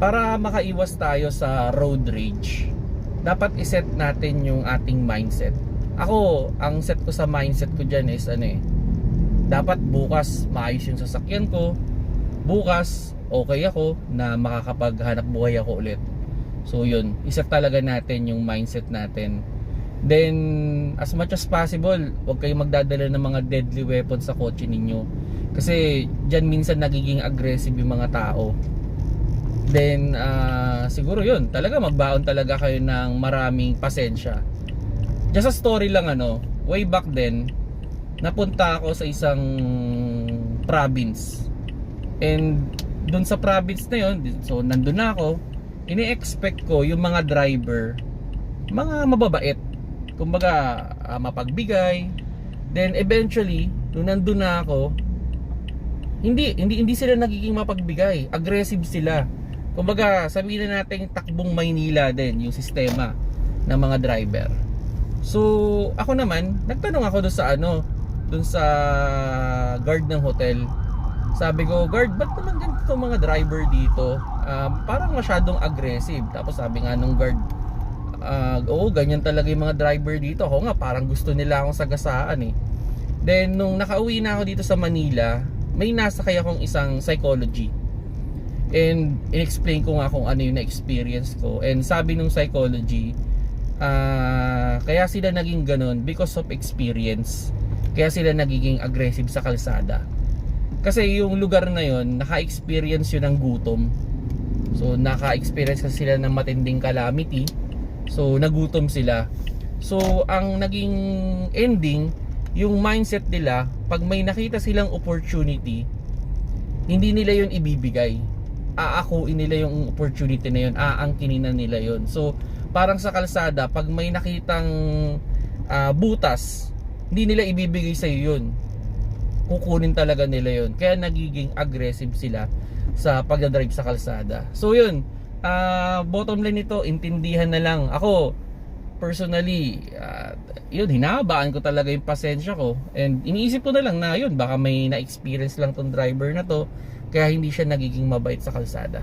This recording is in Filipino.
para makaiwas tayo sa road rage, dapat iset natin yung ating mindset. Ako, ang set ko sa mindset ko dyan is ano eh, dapat bukas maayos yung sasakyan ko, bukas okay ako na makakapaghanap buhay ako ulit. So yun, iset talaga natin yung mindset natin. Then, as much as possible, huwag kayong magdadala ng mga deadly weapons sa kotse ninyo. Kasi dyan minsan nagiging aggressive yung mga tao. Then, ah, siguro yun, talaga magbaon talaga kayo ng maraming pasensya. Just a story lang ano, way back then, napunta ako sa isang province. And dun sa province na yun, so nandun na ako, ini-expect ko yung mga driver, mga mababait. Kumbaga, ah, mapagbigay. Then eventually, nung nandun na ako, hindi hindi hindi sila nagiging mapagbigay. Aggressive sila. Kumbaga, sabihin na natin takbong Maynila din yung sistema ng mga driver. So, ako naman, nagtanong ako doon sa ano, doon sa guard ng hotel. Sabi ko, guard, ba't naman ganito mga driver dito? Um, parang masyadong aggressive. Tapos sabi nga nung guard, ah, oo, ganyan talaga yung mga driver dito. Ako nga, parang gusto nila akong sagasaan eh. Then, nung nakauwi na ako dito sa Manila, may nasakay akong isang psychology. And in-explain ko nga kung ano yung na-experience ko. And sabi nung psychology, ah, kaya sila naging ganun because of experience. Kaya sila nagiging aggressive sa kalsada. Kasi yung lugar na yon naka-experience yun ng gutom. So naka-experience kasi sila ng matinding calamity. So nagutom sila. So ang naging ending, yung mindset nila, pag may nakita silang opportunity, hindi nila yun ibibigay. Aakuin nila yung opportunity na yun, aangkinin na nila yun. So parang sa kalsada, pag may nakitang ah, butas, hindi nila ibibigay sa yun. Kukunin talaga nila yun. Kaya nagiging aggressive sila sa pagdadrive sa kalsada. So yun, ah, bottom line nito, intindihan na lang. Ako, personally, ah, yun, hinabaan ko talaga yung pasensya ko. And iniisip ko na lang na yun, baka may na-experience lang tong driver na to, kaya hindi siya nagiging mabait sa kalsada.